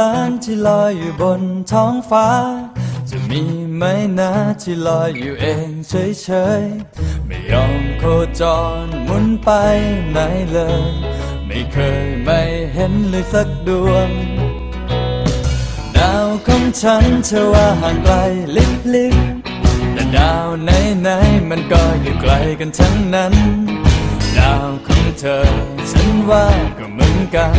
ล้านที่ลอยอยู่บนท้องฟ้า จะมีไหมนะที่ลอยอยู่เองเฉยๆ ไม่ยอมโคจรหมุนไปไหนเลย ไม่เคยไม่เห็นเลยสักดวง ดาวของฉันเธอว่าห่างไกลลิบๆแต่ดาวไหนๆมันก็อยู่ไกลกันทั้งนั้น ดาวของเธอฉันว่าก็เหมือนกัน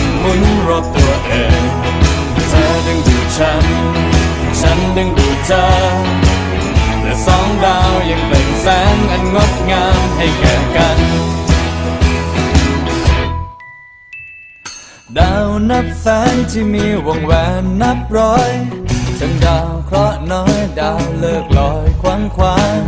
ง ฉันดึงดูดเธอแต่สองดาวยังเปล่งแสงอันงดงามให้แก่กัน ดาวนับแสนที่มีวงแหวนนับร้อยทั้งดาวเคราะห์น้อยดาวเลิกลอยคว้างคว้าง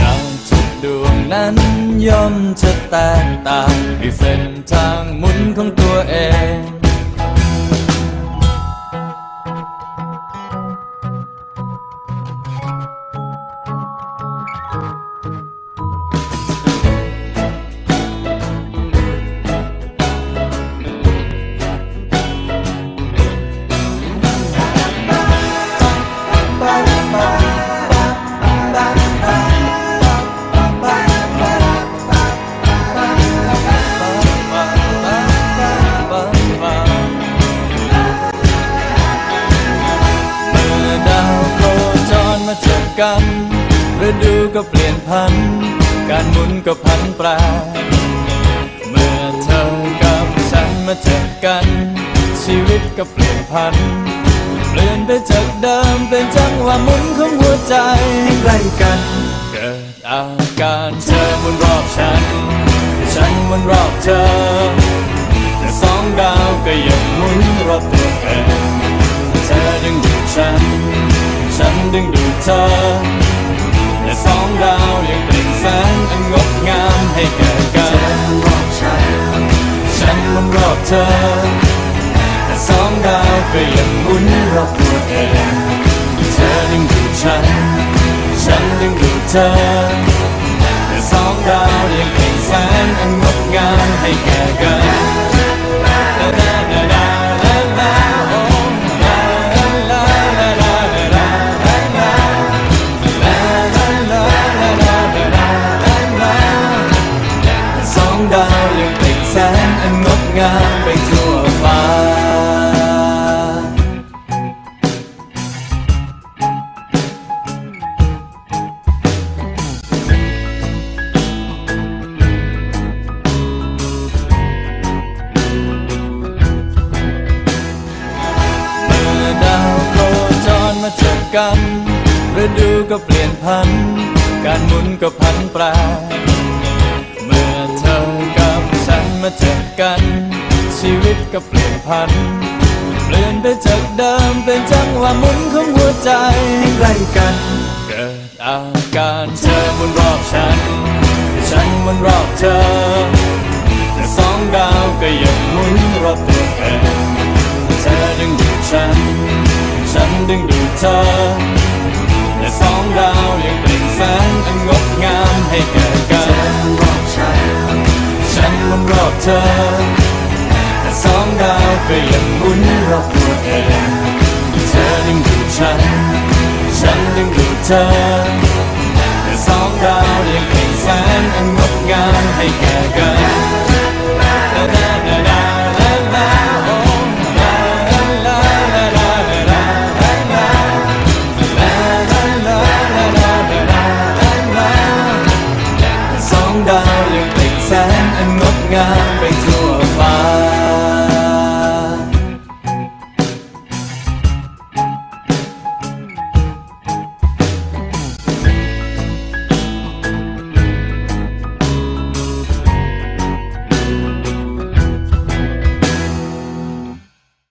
ดาวทุกดวงนั้นย่อมจะแตกต่างด้วยเส้นทางมุ มาเจอกันฤดูก็เปลี่ยนพัน การหมุนก็พันแปรเมื่อเธอกับฉันมาเจอกัน ชีวิตก็เปลี่ยนพัน เปลี่ยนไปจากเดิมเป็นจังหวะหมุนของหัวใจใกล้กัน เกิดอาการเธอหมุนรอบฉัน ฉันหมุนรอบเธอ ดึงดูดเธอ และสองดาวยังเปล่งแสงอันงดงามให้แก่กันฉันมันรอบเธอ แต่สองดาวก็ยังหมุนรอบตัวเองเธอดึงดูดฉัน ฉันดึงดูดเธอ แต่สองดาวยังเปล่งแสงอันงดงามให้แก่กัน แสงอันงดงามไปทั่วฟ้า เมื่อดาวโคจรมาเจอกันฤดูก็เปลี่ยนพัน การหมุนก็พันแปร มาเจอกัน ชีวิตก็เปลี่ยนพัน เปลี่ยนไปจากเดิมเป็นจังหวะหมุนของหัวใจใกล้กัน เกิดอาการเธอหมุนรอบฉัน ฉันหมุนรอบเธอ แต่สองดาวก็ยังหมุนรอบตัวเองเธอดึงดูดฉัน ฉันดึงดูดเธอและสองดาวยังเปล่งแสงอันงดงามให้แก่กัน เธอ แต่สองดาวก็ยังหมุนรอบตัวเอง เธอดึงดูฉัน ฉันดึงดูเธอ แต่สองดาวยังเปล่งแสงอันงดงามให้แก่กัน งดงามไปทั่วฟ้า